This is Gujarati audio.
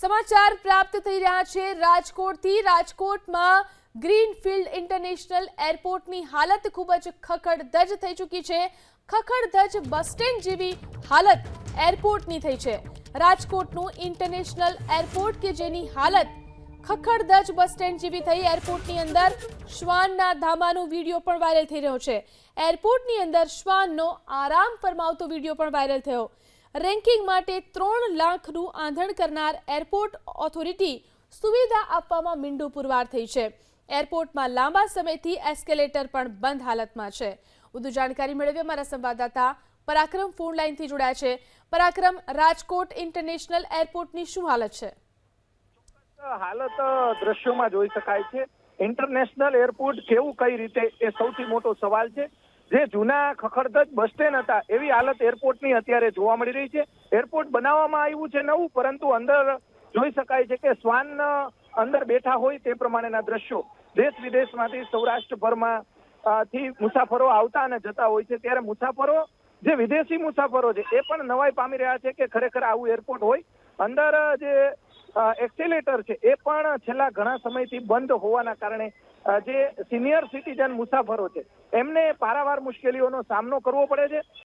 સમાચાર પ્રાપ્ત થઈ રહ્યા છે. રાજકોટથી રાજકોટમાં ગ્રીનફિલ્ડ ઇન્ટરનેશનલ એરપોર્ટની હાલત ખૂબ જ ખખડધજ થઈ ચૂકી છે. ખખડધજ બસ સ્ટેન્ડ જેવી હાલત એરપોર્ટની થઈ છે. રાજકોટનું ઇન્ટરનેશનલ એરપોર્ટ કે જેની હાલત ખખડધજ બસ સ્ટેન્ડ જેવી થઈ એરપોર્ટની અંદર શ્વાનના ધામાનો વીડિયો પણ વાયરલ થઈ રહ્યો છે. એરપોર્ટની અંદર શ્વાનનો આરામ ફરમાવતો વીડિયો પણ વાયરલ થયો. રેન્કિંગ માટે ત્રણ લાખનું આંધણ કરનાર એરપોર્ટ ઓથોરિટી સુવિધા આપવામાં મીંડું પુરવાર થઈ છે. એરપોર્ટમાં લાંબા સમયથી એસ્કેલેટર પણ બંધ હાલતમાં છે. વધુ જાણકારી મેળવી અમારા સંવાદદાતા પરાક્રમ ફોન લાઈનથી જોડાયા છે. પરાક્રમ, રાજકોટ ઇન્ટરનેશનલ એરપોર્ટની શું હાલત છે? હાલત દ્રશ્યોમાં જોઈ શકાય છે. ઇન્ટરનેશનલ એરપોર્ટ કેવું કઈ રીતે એ સૌથી મોટો સવાલ છે. જે જૂના ખખડધજ બસ સ્ટેન્ડ હતા, એવી હાલત એરપોર્ટની અત્યારે જોવા મળી રહી છે. એરપોર્ટ બનાવવામાં આવ્યું છે નવું, પરંતુ અંદર જોઈ શકાય છે કે શ્વાન અંદર બેઠા હોય તે પ્રમાણેના દ્રશ્યો. દેશ વિદેશમાંથી સૌરાષ્ટ્રભરમાં થી મુસાફરો આવતા અને જતા હોય છે. ત્યારે મુસાફરો, જે વિદેશી મુસાફરો છે, એ પણ નવાઈ પામી રહ્યા છે કે ખરેખર આવું એરપોર્ટ હોય. અંદર જે એક્સેલેટર છે, એ પણ છેલ્લા ઘણા સમયથી બંધ હોવાના કારણે જે સિનિયર સિટીઝન મુસાફરો છે, એમને પારાવાર મુશ્કેલીઓનો સામનો કરવો પડે છે.